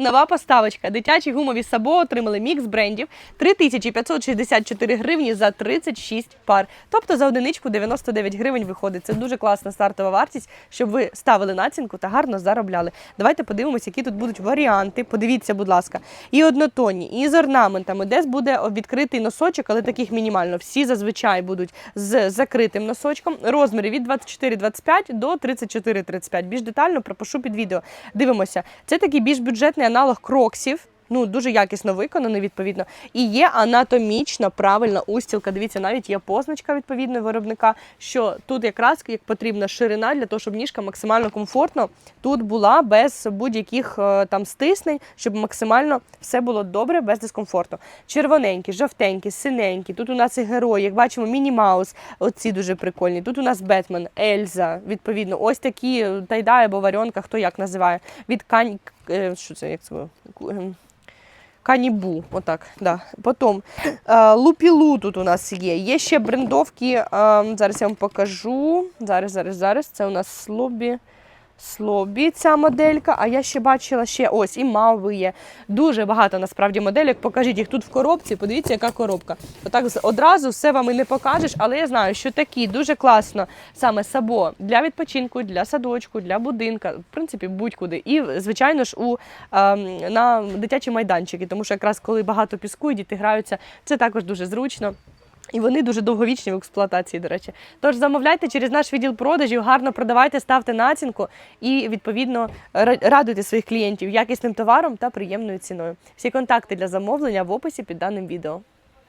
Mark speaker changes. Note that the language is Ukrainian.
Speaker 1: Нова поставочка. Дитячі гумові сабо отримали мікс брендів 3564 гривні за 36 пар. Тобто за одиничку 99 гривень виходить. Це дуже класна стартова вартість, щоб ви ставили націнку та гарно заробляли. Давайте подивимося, які тут будуть варіанти. Подивіться, будь ласка, і однотонні, і з орнаментами. Десь буде відкритий носочок, але таких мінімально. Всі зазвичай будуть з закритим носочком. Розміри від 24-25 до 34-35. Більш детально пропишу під відео. Дивимося. Це такий більш бюджетний аналог кроксів. Ну, дуже якісно виконаний, відповідно. І є анатомічна правильна устілка. Дивіться, навіть є позначка відповідно виробника, що тут якраз як потрібна ширина для того, щоб ніжка максимально комфортно тут була без будь-яких е, там стиснень, щоб максимально все було добре, без дискомфорту. Червоненькі, жовтенькі, синенькі. Тут у нас і герої, як бачимо, Міні Маус. Оці дуже прикольні. Тут у нас Бетмен, Ельза. Відповідно, ось такі е, тайдай або варіонка, хто як називає. Від кань. е, Що це як це? Канібу, отак, да. Потім е, лупілу тут у нас є. Є ще брендовки. е, зараз я вам покажу. Зараз, зараз, зараз. Це у нас слобі. Слобі ця моделька, а я ще бачила ще ось і мави є. Дуже багато насправді моделек. Покажіть їх тут в коробці. Подивіться, яка коробка. Отак одразу все вам і не покажеш, але я знаю, що такі дуже класно саме сабо для відпочинку, для садочку, для будинка, в принципі, будь-куди. І, звичайно ж, у ем, на дитячі майданчики, тому що якраз коли багато піску і діти граються, це також дуже зручно. І вони дуже довговічні в експлуатації, до речі. Тож замовляйте через наш відділ продажів, гарно продавайте, ставте націнку і відповідно радуйте своїх клієнтів якісним товаром та приємною ціною. Всі контакти для замовлення в описі під даним відео.